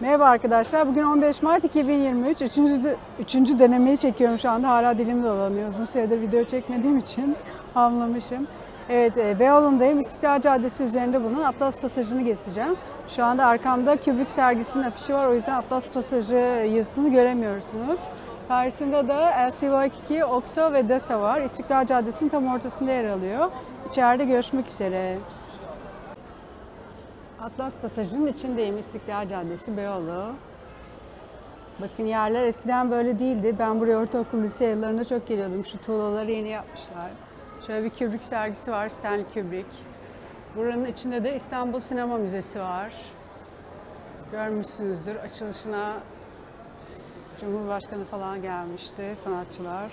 Merhaba arkadaşlar. Bugün 15 Mart 2023. Üçüncü, üçüncü denemeyi çekiyorum şu anda. Hala dilim dolanıyor. Uzun süredir video çekmediğim için hamlamışım. Evet, e, Beyoğlu'ndayım. İstiklal Caddesi üzerinde bulunan Atlas Pasajı'nı gezeceğim. Şu anda arkamda Kubrick sergisinin afişi var. O yüzden Atlas Pasajı yazısını göremiyorsunuz. Karşısında da LCY2, Oxo ve DESA var. İstiklal Caddesi'nin tam ortasında yer alıyor. İçeride görüşmek üzere. Atlas Pasajı'nın içindeyim. İstiklal Caddesi, Beyoğlu. Bakın yerler eskiden böyle değildi. Ben buraya ortaokul lise yıllarında çok geliyordum. Şu tuğlaları yeni yapmışlar. Şöyle bir Kubrick sergisi var, Stanley Kubrick. Buranın içinde de İstanbul Sinema Müzesi var. Görmüşsünüzdür. Açılışına Cumhurbaşkanı falan gelmişti, sanatçılar.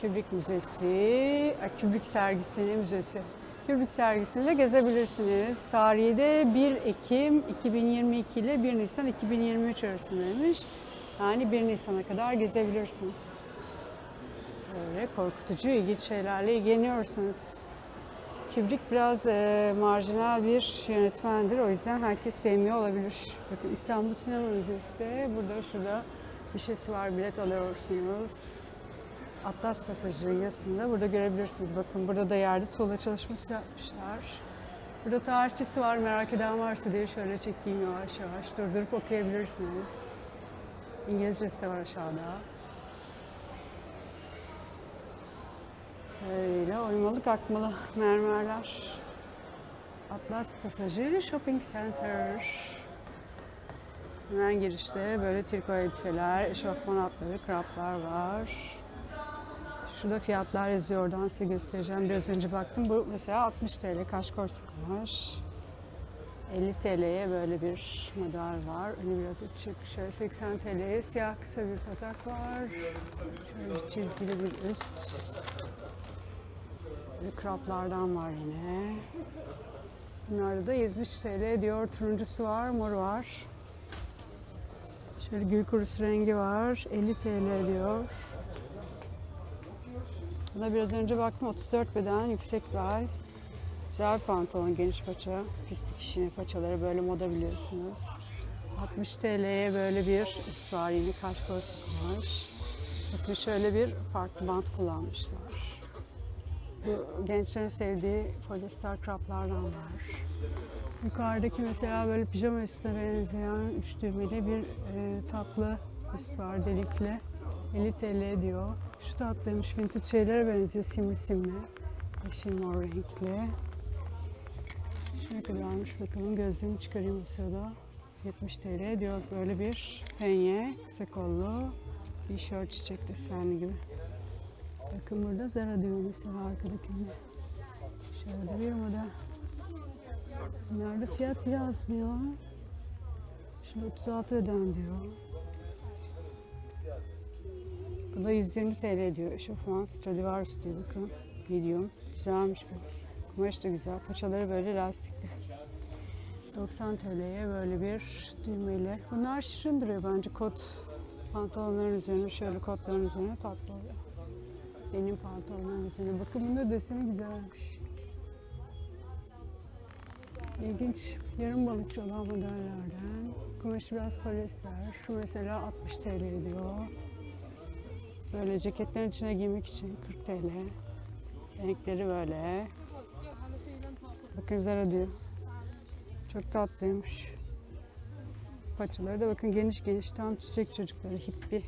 Kubrick Müzesi, Kubrick sergisinin müzesi. Kubrick sergisini de gezebilirsiniz. Tarihi de 1 Ekim 2022 ile 1 Nisan 2023 arasındaymış. Yani 1 Nisan'a kadar gezebilirsiniz. Böyle korkutucu, ilginç şeylerle ilgileniyorsunuz. Kubrick biraz e, marjinal bir yönetmendir. O yüzden herkes sevmiyor olabilir. Bakın İstanbul Sinema Müzesi de burada şurada bir şeysi var. Bilet alıyorsunuz. Atlas Pasajı yazısında burada görebilirsiniz. Bakın burada da yerde tuğla çalışması yapmışlar. Burada tarihçesi var. Merak eden varsa diye şöyle çekeyim yavaş yavaş. Durdurup okuyabilirsiniz. İngilizcesi de var aşağıda. Böyle oymalı kalkmalı mermerler. Atlas Pasajı Shopping Center. Hemen girişte böyle triko elbiseler, eşofman atları, kraplar var. Şurada fiyatlar yazıyor. Oradan size göstereceğim. Biraz önce baktım. Bu mesela 60 TL kaş korsu kumaş. 50 TL'ye böyle bir model var. Önü biraz açık. Şöyle 80 TL'ye siyah kısa bir kazak var. Şöyle çizgili bir üst. Böyle kraplardan var yine. Bunlarda da 70 TL diyor. Turuncusu var, mor var. Şöyle gül kurusu rengi var. 50 TL diyor. Buna biraz önce baktım 34 beden yüksek bel. Güzel pantolon geniş paça. Pislik işini paçaları böyle moda biliyorsunuz. 60 TL'ye böyle bir yine kaş korsu kumaş. Bakın şöyle bir farklı bant kullanmışlar. Bu gençlerin sevdiği polyester kraplardan var. Yukarıdaki mesela böyle pijama üstüne benzeyen üç düğmeli bir e, tatlı üst var delikli. 50 TL diyor. Şu tatlıymış vintage şeylere benziyor simli simli. Yeşil mor renkli. Şu ne kadarmış bakalım gözlüğümü çıkarayım o sırada. 70 TL diyor böyle bir penye kısa kollu tişört çiçek desenli gibi. Bakın burada Zara diyor mesela arkadakinde. Şöyle bir model. Nerede fiyat yazmıyor. Şurada 36 öden diyor. Bu da 120 TL diyor. Eşofman Stradivarius diyor bakın. Medium. Güzelmiş bu. Kumaş da güzel. Paçaları böyle lastikli. 90 TL'ye böyle bir düğmeli. Bunlar şirin duruyor bence kot pantolonların üzerine şöyle kotların üzerine tatlı oluyor. Benim pantolonların üzerine. Bakın bunda deseni güzelmiş. İlginç yarım balıkçı olan modellerden. Kumaşı biraz polyester. Şu mesela 60 TL diyor. Böyle ceketlerin içine giymek için 40 TL. Renkleri böyle. Bakın Zara diyor. Çok tatlıymış. Paçaları da bakın geniş geniş tam çiçek çocukları hippi.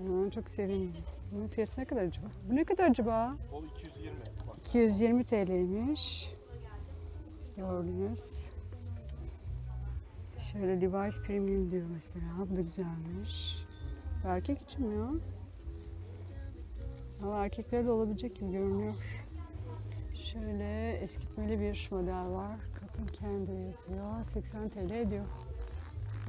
Onu çok seviyorum. Bunun fiyatı ne kadar acaba? Bu ne kadar acaba? O 220. Bak 220 TL'ymiş. Gördünüz. Şöyle Levi's Premium diyor mesela. Bu da güzelmiş. Erkek için mi ya? Ama erkeklerde olabilecek gibi görünüyor. Şöyle eskitmeli bir model var. Cotton Candy yazıyor. 80 TL ediyor.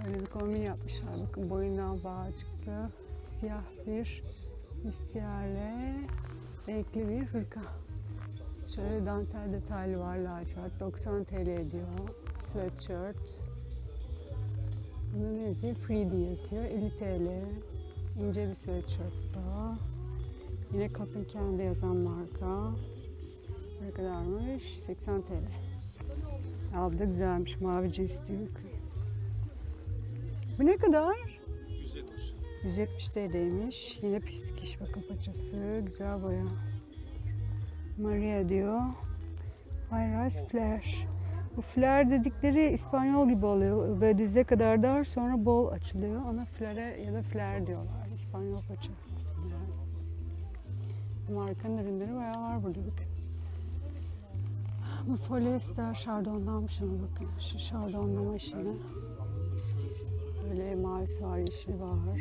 Böyle bir kombin yapmışlar. Bakın boyundan bağ çıktı. Siyah bir üstiyerle renkli bir hırka. Şöyle dantel detaylı var lacivert. 90 TL ediyor. Sweatshirt. Bunun yazıyor? Freedy yazıyor. 50 TL. İnce bir sweatshirt bu. Yine Cotton Candy yazan marka. Ne kadarmış? 80 TL. Ya bu da güzelmiş. Mavi cins diyor. Bu ne kadar? 170. 170 TL'ymiş. Yine pislik iş bakın paçası. Güzel boya. Maria diyor. High rise flare. Bu flare dedikleri İspanyol gibi oluyor. Böyle dize kadar dar sonra bol açılıyor. Ona flare ya da flare diyorlar. İspanyol paça aslında. Markanın ürünleri bayağı var burada bakın. Bu polyester şardondanmış ama bakın şu şardonlama işini. Böyle mavisi var, yeşili var.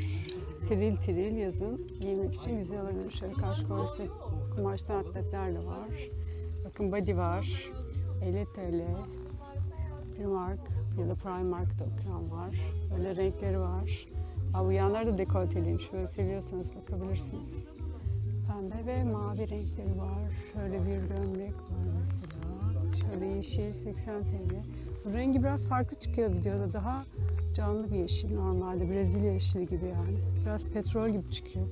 Tril tril yazın giymek için güzel olabilir. Şöyle karşı korse kumaştan atletler de var. Bakın body var. 50 TL. Primark ya da Primark'ta okuyan var. Böyle renkleri var. Ha, bu yanlar da dekolteliymiş. Böyle seviyorsanız bakabilirsiniz. Pembe ve mavi renkleri var. Şöyle bir gömlek var mesela. Şöyle yeşil 80 TL. Bu rengi biraz farklı çıkıyor videoda. Daha canlı bir yeşil normalde. Brezilya yeşili gibi yani. Biraz petrol gibi çıkıyor.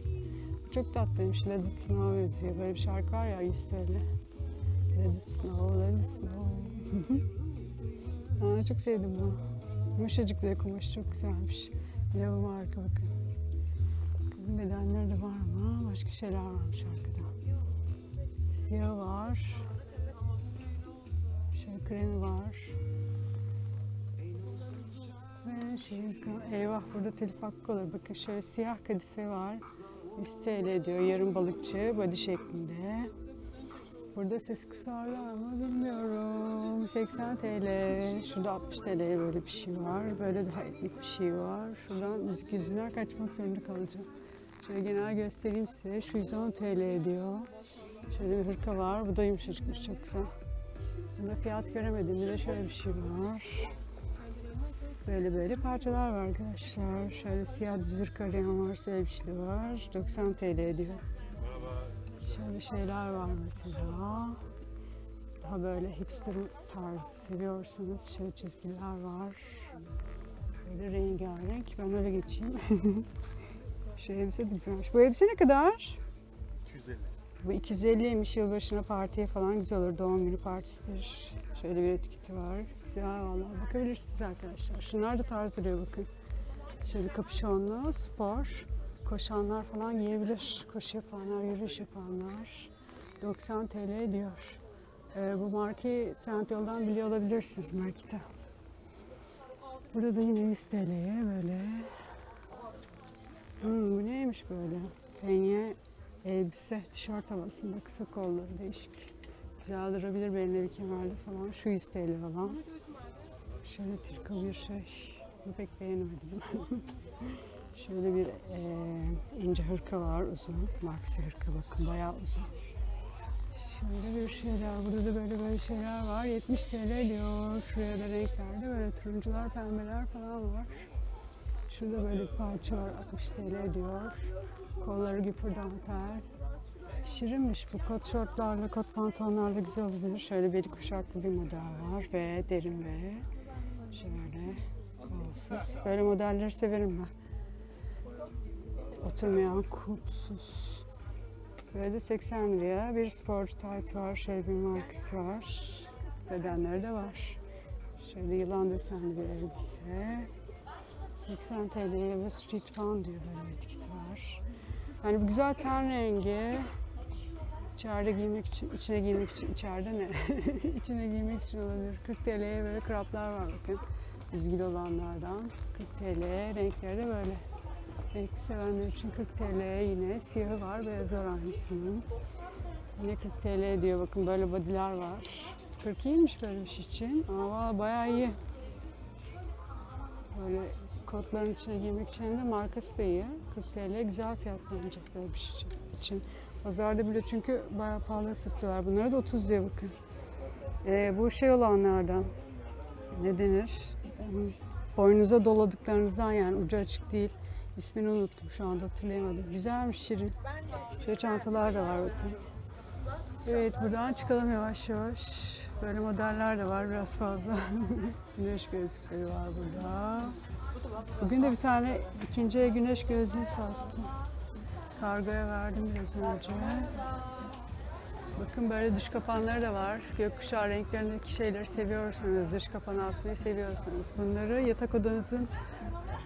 Çok tatlıymış. Let it snow yazıyor. Böyle bir şarkı var ya 100 TL. Let it snow, let it snow. Aa, çok sevdim bunu. Yumuşacık bir kumaş çok güzelmiş. Bu marka bakın. Bakın bedenleri de var ama başka şeyler varmış arkada. Siyah var. Şey kremi var. Ve şeyiz eyvah burada telif hakkı olur. Bakın şöyle siyah kadife var. 100 TL diyor yarım balıkçı body şeklinde. Burada ses kısarlar mı bilmiyorum. 80 TL. Şurada 60 TL'ye böyle bir şey var. Böyle daha etnik bir şey var. Şuradan müzik yüzünden kaçmak zorunda kalacağım. Şöyle genel göstereyim size. Şu 110 TL diyor. Şöyle bir hırka var. Bu da yumuşacıkmış çok güzel. Bunda fiyat göremedim. Bir de şöyle bir şey var. Böyle böyle parçalar var arkadaşlar. Şöyle siyah düz hırka arayan varsa öyle bir şey var. 90 TL diyor. Şöyle şeyler var mesela. Daha böyle hipster tarzı seviyorsanız şöyle çizgiler var. Böyle rengarenk. Ben öyle geçeyim. Şu elbise de güzelmiş. Bu elbise ne kadar? 250. Bu 250'ymiş yılbaşına partiye falan güzel olur. Doğum günü partisidir. Şöyle bir etiketi var. Güzel vallahi. Bakabilirsiniz arkadaşlar. Şunlar da tarz duruyor bakın. Şöyle kapüşonlu, spor. Koşanlar falan giyebilir. Koşu yapanlar, yürüyüş yapanlar. 90 TL diyor. Ee, bu markayı Trendyol'dan biliyor olabilirsiniz markete. Burada da yine 100 TL'ye böyle. Hmm, bu neymiş böyle? Penye elbise, tişört havasında kısa kolları değişik. Güzel durabilir beline bir kemerli falan. Şu 100 TL falan. Şöyle triko bir şey. Bunu pek beğenemedim. Şöyle bir eee, ince hırka var uzun. Maxi hırka bakın bayağı uzun. Şöyle bir şeyler. Burada da böyle böyle şeyler var. 70 TL diyor. Şuraya da renklerde böyle turuncular, pembeler falan var. Şurada böyle bir parça var 60 TL diyor. Kolları güpür dantel. Şirinmiş bu kot şortlarla, kot pantolonlarla güzel olabilir. Şöyle beli kuşaklı bir model var ve derin ve şöyle kolsuz. Böyle modelleri severim ben. Oturmayan kulpsuz. Böyle de 80 liraya bir spor tight var. Şöyle bir markası var. Bedenleri de var. Şöyle yılan desenli bir elbise. 80 TL'ye ve street fan diyor böyle etiketi var. Yani bu güzel ten rengi. İçeride giymek için, içine giymek için, içeride ne? içine giymek için olabilir. 40 TL'ye böyle kraplar var bakın. Düzgül olanlardan. 40 TL, renkleri de böyle. Renkli sevenler için 40 TL yine. Siyahı var, beyazı var aynısının. Yine 40 TL diyor bakın böyle bodyler var. 40 iyiymiş böyle bir şey için. Aa bayağı iyi. Böyle kotların içine giymek için de markası da iyi. 40 TL güzel fiyat bence böyle bir şey için. Pazarda bile çünkü bayağı pahalı satıyorlar. Bunlara da 30 diyor bakın. Ee, bu şey olanlardan ne denir? Boynunuza doladıklarınızdan yani ucu açık değil. İsmini unuttum şu anda hatırlayamadım. Güzelmiş şirin. Şöyle çantalar da var bakın. Evet buradan çıkalım yavaş yavaş. Böyle modeller de var biraz fazla. güneş gözlükleri var burada. Bugün de bir tane ikinci el güneş gözlüğü sattım. Kargoya verdim biraz önce. Bakın böyle dış kapanları da var. Gökkuşağı renklerindeki şeyleri seviyorsanız, dış kapan asmayı seviyorsanız bunları yatak odanızın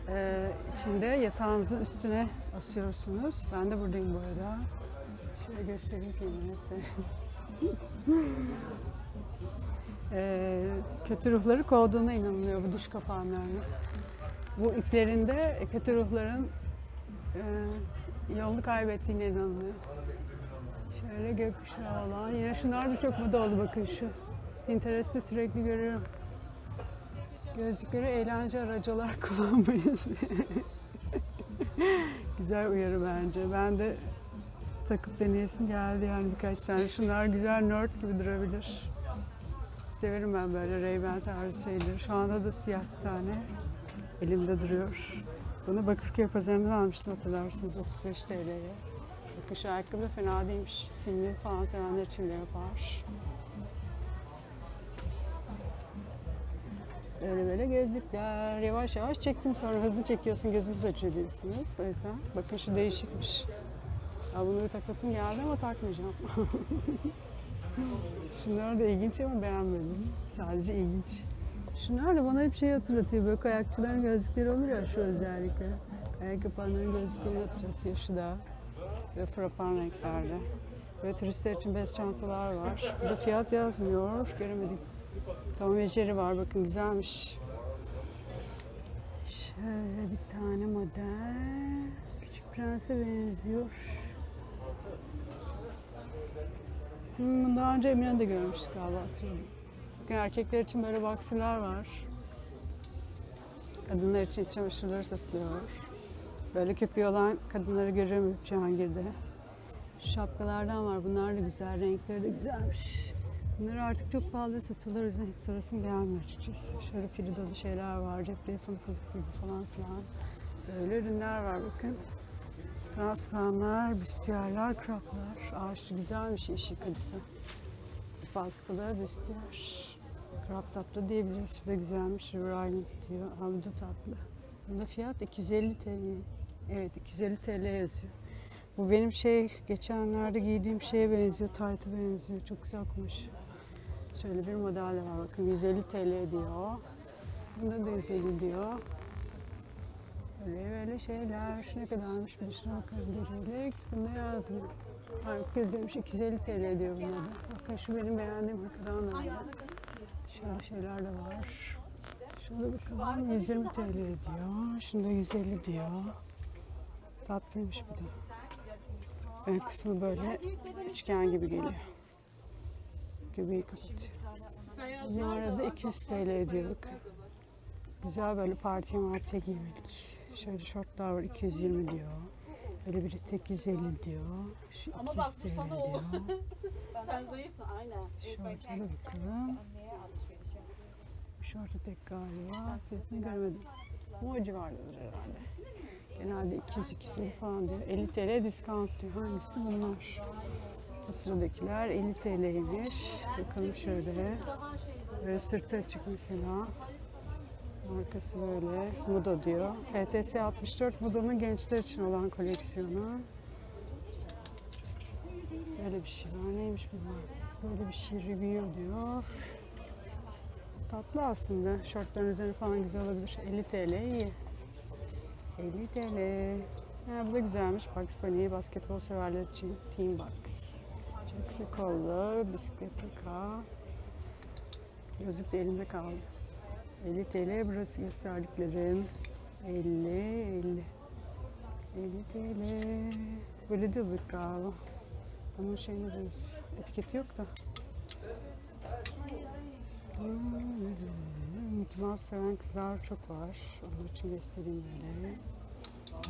Ee, içinde yatağınızın üstüne asıyorsunuz. Ben de buradayım bu arada. Şöyle göstereyim kendime size. Ee, kötü ruhları kovduğuna inanılıyor bu duş kapağlarının. Bu iplerinde kötü ruhların e, yolunu kaybettiğine inanılıyor. Şöyle gökkuşağı olan. Yine şunlar da çok moda oldu bakın şu. Pinterest'te sürekli görüyorum. Gözlükleri eğlence aracı olarak kullanmayız. güzel uyarı bence. Ben de takıp deneyesim geldi yani birkaç tane. Şunlar güzel nerd gibi durabilir. Severim ben böyle Ray-Ban tarzı şeyleri. Şu anda da siyah bir tane elimde duruyor. Bunu Bakırköy pazarından almıştım hatırlarsınız 35 TL'ye. Bakın şu ayakkabı da fena değilmiş. Simli falan sevenler için de yapar. Böyle böyle gözlükler. Yavaş yavaş çektim sonra hızlı çekiyorsun gözümüz açıyor diyorsunuz. O yüzden bakın şu değişikmiş. Ya bunları takasım geldi ama takmayacağım. Şunlar da ilginç ama beğenmedim. Sadece ilginç. Şunlar da bana hep şey hatırlatıyor. Böyle kayakçıların gözlükleri olur ya şu özellikle. Kayak yapanların gözlüklerini hatırlatıyor şu da. Ve frapan renklerde. Böyle turistler için bez çantalar var. Burada fiyat yazmıyor. Göremedim. Tom ve Jerry var. Bakın güzelmiş. Şöyle bir tane model. Küçük Prens'e benziyor. Hmm, daha önce Eminönü'nde görmüştük galiba hatırlıyorum. Bakın erkekler için böyle boxer'lar var. Kadınlar için iç çamaşırları satılıyor. Böyle köpeği olan kadınları görüyorum hep Cihangir'de. Şapkalardan var. Bunlar da güzel. Renkleri de güzelmiş. Bunları artık çok pahalı satıyorlar. O yüzden hiç sorasım gelmiyor açıkçası. Şöyle fridalı şeyler var. Cep telefonu kılıfı gibi falan filan. Böyle ürünler var bakın. Transparanlar, büstiyerler, kraplar. Ağaçlı güzelmiş yeşil kadife. Baskıda büstiyer. Crop top da diyebiliriz. Şu da güzelmiş. River Island diyor. Da tatlı. Bunda fiyat 250 TL. Evet 250 TL yazıyor. Bu benim şey geçenlerde giydiğim şeye benziyor. Tayt'a benziyor. Çok güzel kumaş. Şöyle bir model var. Bakın 150 TL diyor. Bunda da 150 diyor. Böyle böyle şeyler. Ne kadarmış bir şuna bakalım gerilik. Bunda yazmıyor. Kız demiş 250 TL diyor buna da. Bakın şu benim beğendiğim hırkadan da var. Şöyle şeyler de var. Şurada bakalım 120 TL diyor. Şunda 150 diyor. Tatlıymış bu da. Ön kısmı böyle üçgen gibi geliyor. Göbeği kapatıyor. Bunlara da 200 TL bakın. Güzel böyle partiye martiye giymelik. Şöyle şortlar var 220 diyor. Böyle biri tek 150 diyor. Şu 200 TL diyor. Sen zayıfsın aynen. Şorta da bakalım. Şortu tek galiba. Fiyatını göremedim. Ama o civardadır herhalde. Genelde 200-250 falan diyor. 50 TL discount diyor. Hangisi bunlar? Bu sıradakiler 50 TL'ymiş. Bakalım şöyle. Böyle sırtı açık mesela. Markası böyle. Mudo diyor. FTS 64 Mudo'nun gençler için olan koleksiyonu. Böyle bir şey var. Neymiş bu markası? Böyle bir şey review diyor. Tatlı aslında. Şortların üzerine falan güzel olabilir. 50 TL iyi. 50 TL. Ha, bu da güzelmiş. Bugs Bunny basketbol severler için Team Bugs. Çok kısa kollu, bisiklet yaka. Gözlük de elimde kaldı. 50 TL burası gösterdiklerim. 50, 50. 50 TL. Böyle diyorduk galiba. Ama şeyine benziyor. Etiketi yok da. Hmm, İtimat seven kızlar çok var. Onun için göstereyim böyle.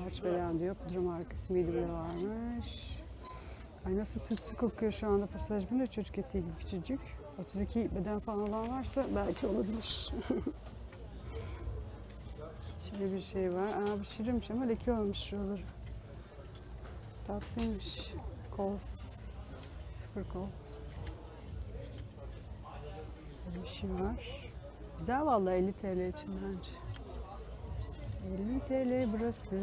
Harç beden diyor. Pudra markası Medium'da varmış. Ay nasıl tütsü kokuyor şu anda pasaj bile çocuk etiği gibi küçücük. 32 beden falan olan varsa belki olabilir. Şöyle bir şey var. Aa bu şirinmiş ama leke olmuş şuraları. Tatlıymış. Kol. Sıfır kol. Böyle bir şey var. Güzel vallahi 50 TL için bence. 50 TL burası.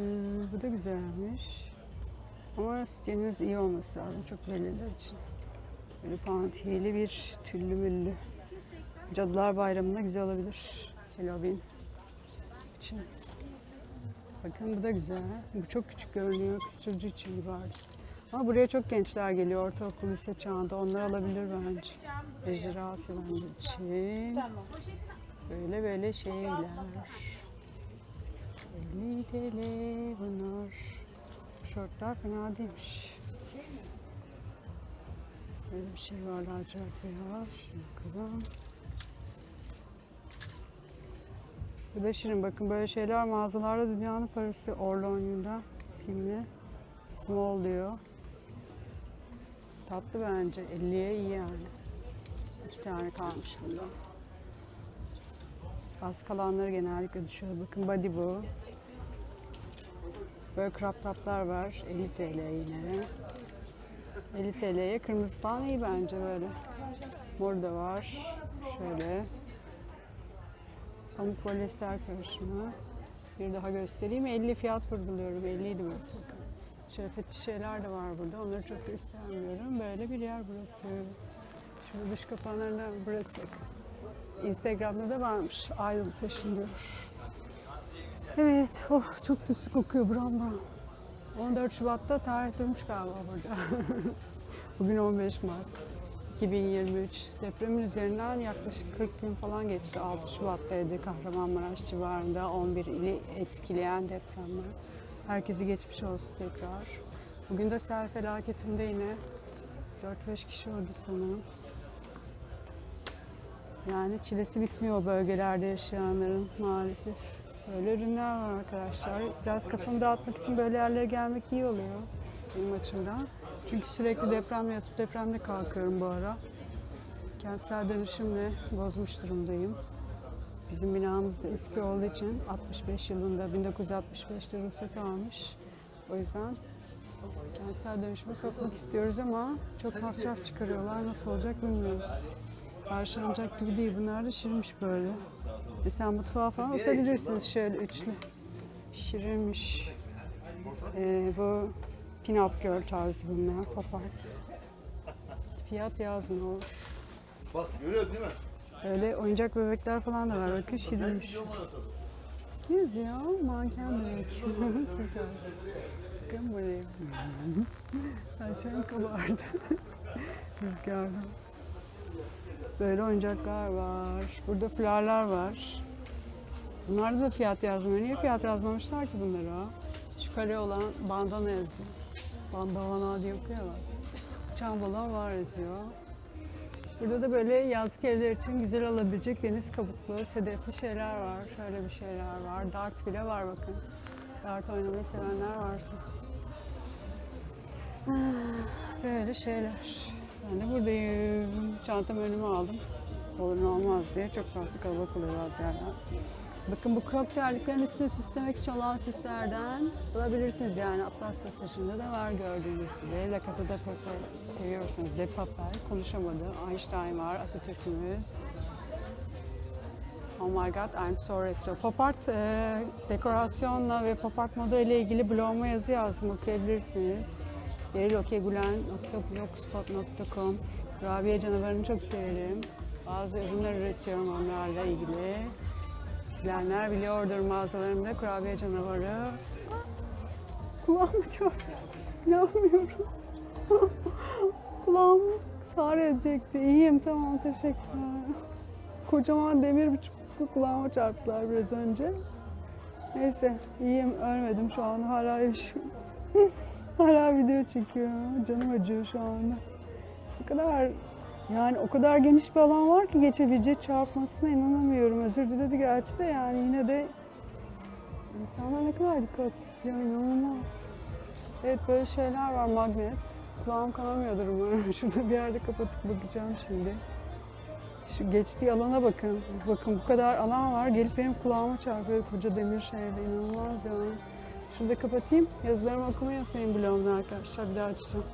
Bu da güzelmiş. Ama sütyeniniz iyi olması lazım. Çok belliler için. Böyle pantiyeli bir tüllü müllü. Cadılar Bayramı'nda güzel olabilir. Halloween için. Bakın bu da güzel. Bu çok küçük görünüyor. Kız çocuğu için gibi. Ama buraya çok gençler geliyor. Ortaokul, lise çağında. Onlar alabilir bence. Ejderha sevenler için. Böyle böyle şeyler. 50 TL bunlar. Bu şortlar fena değilmiş. Böyle bir şey var lacivert beyaz. Bakalım. Bu da şirin. Bakın böyle şeyler mağazalarda dünyanın parası. Orlonya'da simli. Small diyor. Tatlı bence. 50'ye iyi yani. İki tane kalmış bunda. Az kalanları genellikle düşüyor. Bakın body bu. Böyle crop toplar var. 50 TL yine. 50 TL'ye kırmızı falan iyi bence böyle. Mor da var. Şöyle. Pamuk polyester karışımı. Bir daha göstereyim. 50 fiyat vurguluyorum. 50 idi burası bakın. Şöyle fetiş şeyler de var burada. Onları çok göstermiyorum. Böyle bir yer burası. Şurada dış kapağlarından burası. Instagram'da da varmış. Idol Fashion diyor. Evet. Oh, çok tütsü kokuyor buram buram. 14 Şubat'ta tarih durmuş galiba burada. Bugün 15 Mart 2023. Depremin üzerinden yaklaşık 40 gün falan geçti. 6 Şubat'taydı Kahramanmaraş civarında 11 ili etkileyen depremler. Herkesi geçmiş olsun tekrar. Bugün de sel felaketinde yine 4-5 kişi öldü sanırım. Yani çilesi bitmiyor bölgelerde yaşayanların maalesef. Böyle ürünler var arkadaşlar. Biraz kafamı dağıtmak için böyle yerlere gelmek iyi oluyor benim açımdan. Çünkü sürekli depremle yatıp depremle kalkıyorum bu ara. Kentsel dönüşümle bozmuş durumdayım. Bizim binamız da eski olduğu için 65 yılında 1965'te ruhsat almış. O yüzden kentsel dönüşüme sokmak istiyoruz ama çok masraf çıkarıyorlar. Nasıl olacak bilmiyoruz. Karşılanacak gibi değil. Bunlar da şirinmiş böyle. Mesela mutfağa falan asabilirsiniz şöyle üçlü. Şirinmiş. Ee, bu pin-up girl tarzı bunlar. Pop art. Fiyat yazmıyor. Bak görüyor değil mi? Öyle oyuncak bebekler falan da var. Bakın şirinmiş. Yüz ya. Manken bebek. Bakın buraya. Saçlarım kabardı. Rüzgardan. Böyle oyuncaklar var. Burada fularlar var. Bunlarda da fiyat yazmıyor. Niye fiyat yazmamışlar ki bunlara? Şu kare olan bandana yazıyor. Bandana diye okuyorlar. Uçan balon var yazıyor. Burada da böyle yazlık evler için güzel alabilecek deniz kabuklu, sedefli şeyler var. Şöyle bir şeyler var. Dart bile var bakın. Dart oynamayı sevenler varsa. Ah, Böyle şeyler. Ben de buradayım. Çantamı önüme aldım. Olur ne olmaz diye. Çok fazla kalabalık oluyor bazı yerler. Bakın bu krok terliklerin üstünü süslemek için olan süslerden bulabilirsiniz yani. Atlas Pasajı'nda da var gördüğünüz gibi. La Casa de Papel seviyorsanız de Papel. Konuşamadı. Einstein var, Atatürk'ümüz. Oh my god, I'm sorry. Pop art e, dekorasyonla ve pop art moda ile ilgili bloguma yazı yazdım. Okuyabilirsiniz. Yerilokeygulen.blogspot.com Rabia canavarını çok severim. Bazı ürünler üretiyorum onlarla ilgili. Bilenler biliyordur mağazalarımda kurabiye canavarı. Kulağıma çarptı. İnanmıyorum. Kulağım sar edecekti. İyiyim tamam teşekkürler. Kocaman demir bir çubuklu kulağıma çarptılar biraz önce. Neyse iyiyim ölmedim şu an hala yaşıyorum. hala video çekiyorum. Canım acıyor şu anda. O kadar yani o kadar geniş bir alan var ki geçebilecek çarpmasına inanamıyorum. Özür diledi gerçi de yani yine de insanlar ne kadar dikkatsiz ya inanılmaz. Evet böyle şeyler var magnet. Kulağım kanamıyordur umarım. Şurada bir yerde kapatıp bakacağım şimdi. Şu geçtiği alana bakın. Bakın bu kadar alan var. Gelip benim kulağıma çarpıyor koca demir şeyde. inanılmaz yani. Şurada kapatayım. Yazılarımı okumayı unutmayın blogumda arkadaşlar. Bir daha açacağım.